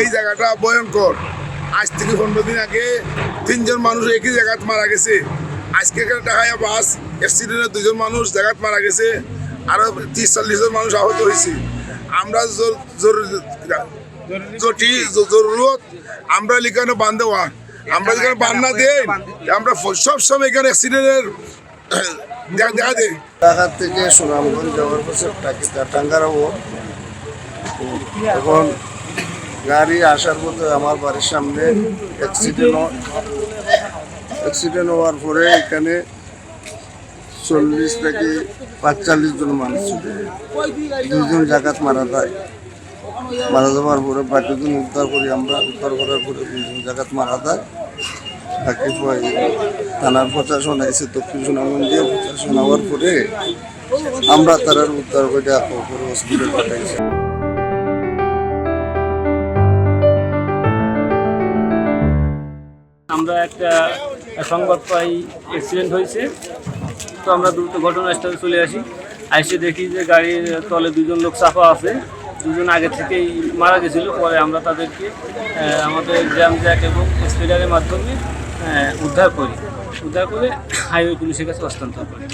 এই জায়গাটা ভয়ঙ্কর। আজ থেকে পনেরো দিন আগে তিনজন মানুষ একই জায়গাত মারা গেছে। আজকে এখানে টাকায় বাস অ্যাক্সিডেন্টে দুজন মানুষ জায়গাত মারা গেছে, আরও তিরিশ, চল্লিশ জন মানুষ আহত হয়েছে। আমরা জটি জরুরত, আমরা লিখানো বান দেওয়া আমরা যেখানে বান না দেই, আমরা সব সময় এখানে অ্যাক্সিডেন্টের ঢাকা থেকে সুনামগঞ্জ যাওয়ার পথে টাঙ্গারাবো এখন গাড়ি আসার পথে আমার বাড়ির সামনে অ্যাক্সিডেন্ট অ্যাক্সিডেন্ট হওয়ার পরে এখানে চল্লিশ থেকে পাঁচচল্লিশ জন মানুষ দুজন জায়গাত মারা যায়। মারা যাওয়ার পরে বাকিজন উদ্ধার করি আমরা, উদ্ধার করার পরে দুজন জায়গাত মারা যায়। পরে থানার প্রশাসন এসে দক্ষিণ সুনামগঞ্জে প্রশাসন হওয়ার পরে আমরা তারার উদ্ধার করে হসপিটাল পাঠাইছি। আমরা একটা সংবাদ পাই অ্যাক্সিডেন্ট হয়েছে। তো আমরা দ্রুত ঘটনাস্থলে চলে আসি। এসে দেখি যে গাড়ির তলে দুজন লোক চাপা আছে। দুজন আগে থেকেই মারা গেছিল, পরে আমরা তাদেরকে আমাদের জ্যাম জ্যাক এবং স্পিডারের মাধ্যমে উদ্ধার করি উদ্ধার করে হাইওয়ে পুলিশের কাছে হস্তান্তর করি।